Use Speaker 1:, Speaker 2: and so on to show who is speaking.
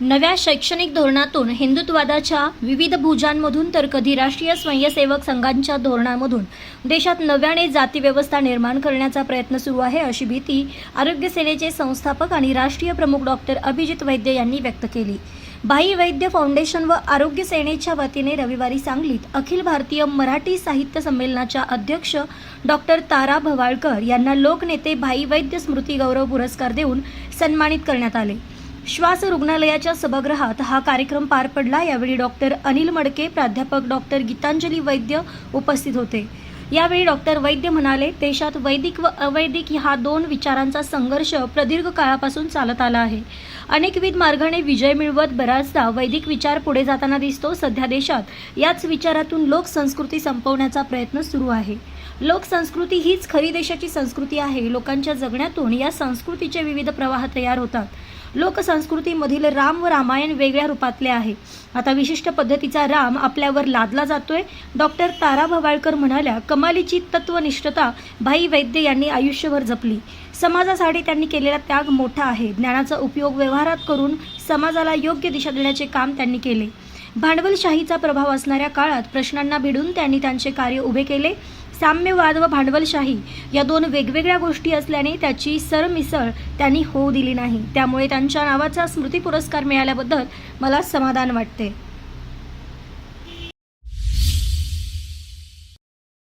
Speaker 1: नव्या शैक्षणिक धोरणातून हिंदुत्ववादाच्या विविध भुजांमधून तर कधी राष्ट्रीय स्वयंसेवक संघांच्या धोरणामधून देशात नव्याने जातीव्यवस्था निर्माण करण्याचा प्रयत्न सुरू आहे अशी भीती आरोग्य सेनेचे संस्थापक आणि राष्ट्रीय प्रमुख डॉक्टर अभिजित वैद्य यांनी व्यक्त केली. भाई वैद्य फाउंडेशन व आरोग्य सेनेच्या वतीने रविवारी सांगलीत अखिल भारतीय मराठी साहित्य संमेलनाच्या अध्यक्ष डॉक्टर तारा भवाळकर यांना लोकनेते भाई वैद्य स्मृती गौरव पुरस्कार देऊन सन्मानित करण्यात आले. श्वास रुग्णालयाच्या सभागृहात हा कार्यक्रम पार पडला. यावेळी डॉक्टर अनिल मडके प्राध्यापक डॉक्टर गीतांजली वैद्य उपस्थित होते. यावेळी डॉक्टर वैद्य म्हणाले देशात वैदिक व अवैदिक ह्या दोन विचारांचा संघर्ष प्रदीर्घ काळापासून चालत आला आहे. अनेकविध मार्गाने विजय मिळवत बऱ्याचदा वैदिक विचार पुढे जाताना दिसतो. सध्या देशात याच विचारातून लोकसंस्कृती संपवण्याचा प्रयत्न सुरू आहे. लोकसंस्कृती हीच खरी देशाची संस्कृती आहे. लोकांच्या जगण्यातून या संस्कृतीचे विविध प्रवाह तयार होतात. लोकसंस्कृतीमधील राम व रामायण वेगळ्या रूपातले आहे. आता विशिष्ट पद्धतीचा राम आपल्यावर लादला जातोय. डॉक्टर तारा भवाळकर म्हणाल्या कमालीची तत्वनिष्ठता भाई वैद्य यांनी आयुष्यभर जपली. समाजासाठी त्यांनी केलेला त्याग मोठा आहे. ज्ञानाचा उपयोग व्यवहारात करून समाजाला योग्य दिशा देण्याचे काम त्यांनी केले. भांडवलशाहीचा प्रभाव असणाऱ्या काळात प्रश्नांना भिडून त्यांनी त्यांचे कार्य उभे केले. साम्यवाद व भांडवलशाही या दोन वेगवेगळ्या गोष्टी असल्याने त्याची सरमिसळ त्यांनी होऊ दिली नाही. त्यामुळे त्यांच्या नावाचा स्मृती पुरस्कार मिळाल्याबद्दल मला समाधान वाटते.